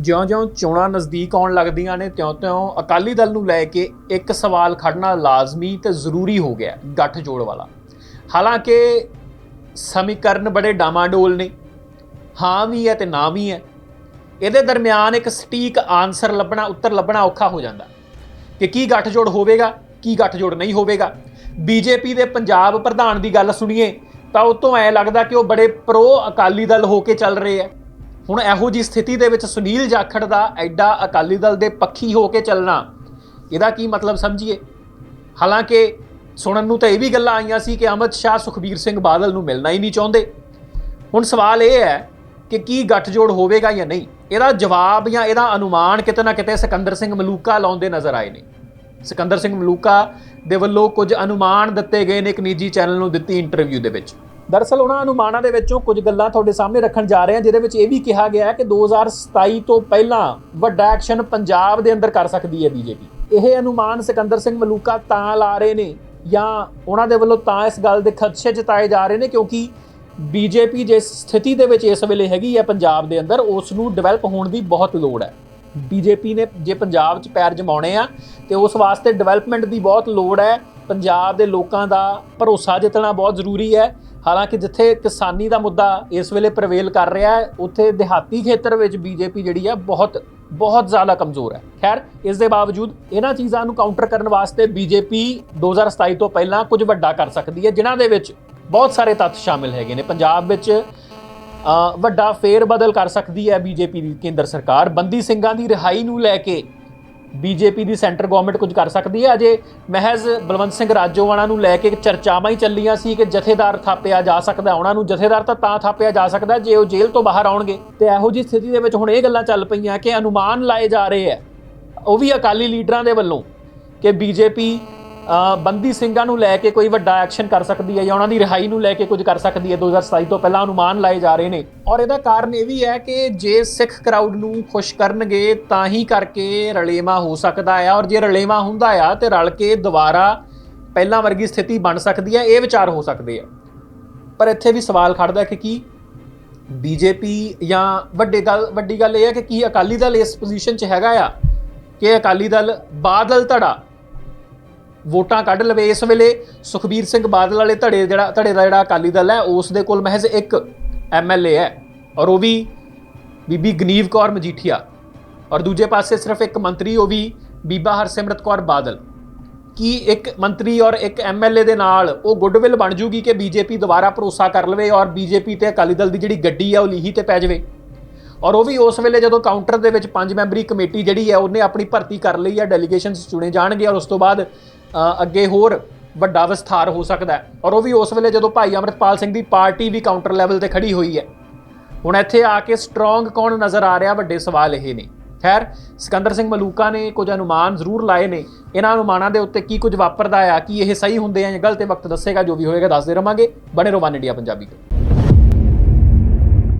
ਜਿਉਂ-ਜਿਉਂ ਚੋਣਾਂ ਨਜ਼ਦੀਕ ਆਉਣ ਲੱਗਦੀਆਂ ਨੇ ਤਿਉਂ-ਤਿਉਂ ਅਕਾਲੀ ਦਲ ਨੂੰ ਲੈ ਕੇ ਇੱਕ ਸਵਾਲ ਖੜਨਾ ਲਾਜ਼ਮੀ ਤੇ ਜ਼ਰੂਰੀ ਹੋ ਗਿਆ ਹੈ, ਗੱਠਜੋੜ ਵਾਲਾ। ਹਾਲਾਂਕਿ ਸਮੀਕਰਨ ਬੜੇ ਡਾਮਾਡੋਲ ਨੇ ਹਾਂ ਵੀ ਹੈ ਤੇ ਨਾ ਵੀ ਹੈ। ਇਹਦੇ ਦਰਮਿਆਨ ਇੱਕ ਸਟੀਕ ਆਨਸਰ ਲੱਭਣਾ ਉੱਤਰ ਲੱਭਣਾ ਔਖਾ ਹੋ ਜਾਂਦਾ। ਕਿ ਕੀ ਗੱਠਜੋੜ ਹੋਵੇਗਾ ਕੀ ਗੱਠਜੋੜ ਨਹੀਂ ਹੋਵੇਗਾ? ਬੀਜੇਪੀ ਦੇ ਪੰਜਾਬ ਪ੍ਰਧਾਨ ਦੀ ਗੱਲ ਸੁਣੀਏ ਤਾਂ ਉਹ ਤੋਂ ਐ ਲੱਗਦਾ ਕਿ ਉਹ ਬੜੇ ਪ੍ਰੋ ਅਕਾਲੀ ਦਲ ਹੋ ਕੇ ਚੱਲ ਰਹੇ ਆ। ਹੁਣ ਇਹੋ ਜੀ ਸਥਿਤੀ ਦੇ ਵਿੱਚ ਸੁਨੀਲ ਜਾਖੜ ਦਾ ਐਡਾ ਅਕਾਲੀ ਦਲ ਦੇ ਪੱਖੀ ਹੋ ਕੇ ਚੱਲਣਾ, ਇਹਦਾ ਕੀ ਮਤਲਬ ਸਮਝੀਏ? ਹਾਲਾਂਕਿ ਸੁਣਨ ਨੂੰ ਤਾਂ ਇਹ ਵੀ ਗੱਲਾਂ ਆਈਆਂ ਸੀ ਕਿ ਅਮਿਤ ਸ਼ਾਹ ਸੁਖਬੀਰ ਸਿੰਘ ਬਾਦਲ ਨੂੰ ਮਿਲਣਾ ਹੀ ਨਹੀਂ ਚਾਹੁੰਦੇ। ਹੁਣ ਸਵਾਲ ਇਹ ਹੈ ਕਿ ਕੀ ਗੱਠਜੋੜ ਹੋਵੇਗਾ ਜਾਂ ਨਹੀਂ? ਇਹਦਾ ਜਵਾਬ ਜਾਂ ਇਹਦਾ ਅਨੁਮਾਨ ਕਿਤੇ ਨਾ ਕਿਤੇ ਸਿਕੰਦਰ ਸਿੰਘ ਮਲੂਕਾ ਲਾਉਂਦੇ ਨਜ਼ਰ ਆਏ ਨੇ। ਸਿਕੰਦਰ ਸਿੰਘ ਮਲੂਕਾ ਦੇ ਵੱਲੋਂ ਕੁਝ ਅਨੁਮਾਨ ਦਿੱਤੇ ਗਏ ਨੇ ਇੱਕ ਨਿੱਜੀ ਚੈਨਲ ਨੂੰ ਦਿੱਤੀ ਇੰਟਰਵਿਊ ਦੇ ਵਿੱਚ। ਦਰਅਸਲ ਉਹਨਾਂ ਅਨੁਮਾਨਾਂ ਦੇ ਵਿੱਚੋਂ ਕੁਝ ਗੱਲਾਂ ਤੁਹਾਡੇ ਸਾਹਮਣੇ ਰੱਖਣ ਜਾ ਰਹੇ ਹਾਂ, ਜਿਹਦੇ ਵਿੱਚ ਇਹ ਵੀ ਕਿਹਾ ਗਿਆ ਹੈ ਕਿ 2027 ਤੋਂ ਪਹਿਲਾਂ ਵੱਡਾ ਐਕਸ਼ਨ ਪੰਜਾਬ ਦੇ ਅੰਦਰ ਕਰ ਸਕਦੀ ਹੈ ਬੀਜੇਪੀ। ਇਹ ਅਨੁਮਾਨ ਸਿਕੰਦਰ ਸਿੰਘ ਮਲੂਕਾ ਤਾਂ ਲਾ ਰਹੇ ਨੇ ਜਾਂ ਉਹਨਾਂ ਦੇ ਵੱਲੋਂ ਤਾਂ ਇਸ ਗੱਲ ਦੇ ਖਦਸ਼ੇ ਜਤਾਏ ਜਾ ਰਹੇ ਨੇ ਕਿਉਂਕਿ ਬੀਜੇਪੀ ਜਿਸ ਸਥਿਤੀ ਦੇ ਵਿੱਚ ਇਸ ਵੇਲੇ ਹੈਗੀ ਹੈ ਪੰਜਾਬ ਦੇ ਅੰਦਰ, ਉਸ ਨੂੰ ਡਿਵੈਲਪ ਹੋਣ ਦੀ ਬਹੁਤ ਲੋੜ ਹੈ। ਬੀਜੇਪੀ ਨੇ ਜੇ ਪੰਜਾਬ 'ਚ ਪੈਰ ਜਮਾਉਣੇ ਆ ਤੇ ਉਸ ਵਾਸਤੇ ਡਿਵੈਲਪਮੈਂਟ ਦੀ ਬਹੁਤ ਲੋੜ ਹੈ। ਪੰਜਾਬ ਦੇ ਲੋਕਾਂ ਦਾ ਭਰੋਸਾ ਜਿੱਤਣਾ ਬਹੁਤ ਜ਼ਰੂਰੀ ਹੈ। ਹਾਲਾਂਕਿ ਜਿੱਥੇ ਕਿਸਾਨੀ ਦਾ ਮੁੱਦਾ ਇਸ ਵੇਲੇ ਪ੍ਰਵੇਲ ਕਰ ਰਿਹਾ ਹੈ, ਉੱਥੇ ਦਿਹਾਤੀ ਖੇਤਰ ਵਿੱਚ ਬੀਜੇਪੀ ਜਿਹੜੀ ਹੈ ਬਹੁਤ ਬਹੁਤ ਜ਼ਿਆਦਾ ਕਮਜ਼ੋਰ ਹੈ। ਖੈਰ, ਇਸ ਦੇ ਬਾਵਜੂਦ ਇਹਨਾਂ ਚੀਜ਼ਾਂ ਨੂੰ ਕਾਊਂਟਰ ਕਰਨ ਵਾਸਤੇ ਬੀਜੇਪੀ 2027 ਤੋਂ ਪਹਿਲਾਂ ਕੁਝ ਵੱਡਾ ਕਰ ਸਕਦੀ ਹੈ, ਜਿਨ੍ਹਾਂ ਦੇ ਵਿੱਚ ਬਹੁਤ ਸਾਰੇ ਤੱਥ ਸ਼ਾਮਿਲ ਹੈਗੇ ਨੇ। ਪੰਜਾਬ ਵਿੱਚ ਵੱਡਾ ਫੇਰ ਬਦਲ ਕਰ ਸਕਦੀ ਹੈ ਬੀਜੇਪੀ ਦੀ ਕੇਂਦਰ ਸਰਕਾਰ। ਬੰਦੀ ਸਿੰਘਾਂ ਦੀ ਰਿਹਾਈ ਨੂੰ ਲੈ ਕੇ ਬੀਜੇਪੀ ਦੀ ਸੈਂਟਰ ਗਵਰਨਮੈਂਟ ਕੁਝ ਕਰ ਸਕਦੀ ਹੈ? ਅਜੇ ਮਹਿਜ਼ ਬਲਵੰਤ ਸਿੰਘ ਰਾਜੋਵਾਣਾ ਨੂੰ ਲੈ ਕੇ ਚਰਚਾਵਾਂ ਹੀ ਚੱਲੀਆਂ ਸੀ ਕਿ ਜਥੇਦਾਰ ਥਾਪਿਆ ਜਾ ਸਕਦਾ ਉਹਨਾਂ ਨੂੰ ਜਥੇਦਾਰ ਤਾਂ ਤਾਂ ਥਾਪਿਆ ਜਾ ਸਕਦਾ ਜੇ ਉਹ ਜੇਲ੍ਹ ਤੋਂ ਬਾਹਰ ਆਉਣਗੇ। ਤੇ ਇਹੋ ਜੀ ਸਥਿਤੀ ਦੇ ਵਿੱਚ ਹੁਣ ਇਹ ਗੱਲਾਂ ਚੱਲ ਪਈਆਂ ਕਿ ਅਨੁਮਾਨ ਲਾਏ ਜਾ ਰਹੇ ਹੈ। ਉਹ ਵੀ ਅਕਾਲੀ ਲੀਡਰਾਂ ਦੇ ਵੱਲੋਂ ਕਿ ਬੀਜੇਪੀ ਬੰਦੀ ਸਿੰਘਾਂ ਨੂੰ ਲੈ ਕੇ ਕੋਈ ਵੱਡਾ ਐਕਸ਼ਨ ਕਰ ਸਕਦੀ ਹੈ ਜਾਂ ਉਹਨਾਂ ਦੀ ਰਿਹਾਈ ਨੂੰ ਲੈ ਕੇ ਕੁਝ ਕਰ ਸਕਦੀ ਹੈ? 2027 ਤੋਂ ਪਹਿਲਾਂ ਅਨੁਮਾਨ ਲਾਏ ਜਾ ਰਹੇ ਨੇ। ਔਰ ਇਹਦਾ ਕਾਰਨ ਇਹ ਵੀ ਹੈ ਕਿ ਜੇ ਸਿੱਖ ਕਰਾਊਡ ਨੂੰ ਖੁਸ਼ ਕਰਨਗੇ, ਤਾਂ ਹੀ ਕਰਕੇ ਰਲੇਵਾ ਹੋ ਸਕਦਾ ਹੈ ਔਰ ਜੇ ਰਲੇਵਾ ਹੁੰਦਾ ਆ, ਤੇ ਰਲ ਕੇ ਦੁਬਾਰਾ ਪਹਿਲਾਂ ਵਰਗੀ ਸਥਿਤੀ ਬਣ ਸਕਦੀ ਹੈ, ਇਹ ਵਿਚਾਰ ਹੋ ਸਕਦੇ ਆ। ਪਰ ਇੱਥੇ ਵੀ ਸਵਾਲ ਖੜਦਾ ਕਿ ਕੀ ਬੀਜੇਪੀ ਜਾਂ ਵੱਡੇ ਗੱਲ ਵੱਡੀ ਗੱਲ ਇਹ ਹੈ ਕਿ ਕੀ ਅਕਾਲੀ ਦਲ ਇਸ ਪੋਜੀਸ਼ਨ 'ਚ ਹੈਗਾ ਆ? ਕਿ ਅਕਾਲੀ ਦਲ ਬਾਦਲ ਧੜਾ ਵੋਟਾਂ ਕੱਢ ਲਵੇ ਇਸ ਵੇਲੇ। ਸੁਖਬੀਰ ਸਿੰਘ ਬਾਦਲ ਵਾਲੇ ਧੜੇ ਜਿਹੜਾ ਧੜੇ ਦਾ ਜਿਹੜਾ ਅਕਾਲੀ ਦਲ ਹੈ, ਉਸ ਦੇ ਕੋਲ ਮਹਿਜ਼ ਇੱਕ ਐਮਐਲਏ ਹੈ ਔਰ ਉਹ ਵੀ ਬੀਬੀ ਗਨੀਵ ਕੌਰ ਮਜੀਠੀਆ। ਔਰ ਦੂਜੇ ਪਾਸੇ ਸਿਰਫ ਇੱਕ ਮੰਤਰੀ, ਉਹ ਵੀ ਬੀਬਾ ਹਰਸਿਮਰਤ ਕੌਰ ਬਾਦਲ। ਕੀ ਇੱਕ ਮੰਤਰੀ ਔਰ ਇੱਕ ਐਮਐਲਏ ਦੇ ਨਾਲ ਉਹ ਗੁੱਡਵਿਲ ਬਣ ਜੂਗੀ ਕਿ ਬੀਜੇਪੀ ਦੁਬਾਰਾ ਭਰੋਸਾ ਕਰ ਲਵੇ ਔਰ ਬੀਜੇਪੀ ਤੇ ਅਕਾਲੀ ਦਲ ਦੀ ਜਿਹੜੀ ਗੱਡੀ ਆ, ਉਹ ਲੀਹੀ ਤੇ ਪੈ ਜਾਵੇ? ਔਰ ਉਹ ਵੀ ਉਸ ਵੇਲੇ ਜਦੋਂ ਕਾਊਂਟਰ ਦੇ ਵਿੱਚ ਪੰਜ ਮੈਂਬਰੀ ਕਮੇਟੀ ਜਿਹੜੀ ਹੈ, ਉਹਨੇ ਆਪਣੀ ਭਰਤੀ ਕਰ ਲਈ ਹੈ ਡੈਲੀਗੇਸ਼ਨਸ ਚੁਣੇ ਜਾਣਗੇ ਔਰ ਉਸ ਤੋਂ ਬਾਅਦ ਅੱਗੇ ਹੋਰ ਵੱਡਾ ਵਿਸਥਾਰ ਹੋ ਸਕਦਾ ਹੈ। ਔਰ ਉਹ ਵੀ ਉਸ ਵੇਲੇ ਜਦੋਂ ਭਾਈ ਅਮਰਤਪਾਲ ਸਿੰਘ ਦੀ ਪਾਰਟੀ ਵੀ ਕਾਊਂਟਰ ਲੈਵਲ ਤੇ ਖੜੀ ਹੋਈ ਹੈ। ਹੁਣ ਇੱਥੇ ਆ ਕੇ ਸਟਰੋਂਗ ਕੌਣ ਨਜ਼ਰ ਆ ਰਿਹਾ? ਵੱਡੇ ਸਵਾਲ ਇਹ ਨੇ। ਖੈਰ, ਸਿਕੰਦਰ ਸਿੰਘ ਮਲੂਕਾ ਨੇ ਕੁਝ ਅਨੁਮਾਨ ਜ਼ਰੂਰ ਲਾਏ ਨੇ। ਇਹਨਾਂ ਅਨੁਮਾਨਾਂ ਦੇ ਉੱਤੇ ਕੀ ਕੁਝ ਵਾਪਰਦਾ ਆ, ਕੀ ਇਹ ਸਹੀ ਹੁੰਦੇ ਆ ਜਾਂ ਗਲਤ ਵਕਤ ਦੱਸੇਗਾ, ਜੋ ਵੀ ਹੋਏਗਾ ਦੱਸਦੇ ਰਵਾਂਗੇ। ਬਣੇ ਰਹੋ ਵਨ ਇੰਡੀਆ ਪੰਜਾਬੀ ਤੋਂ।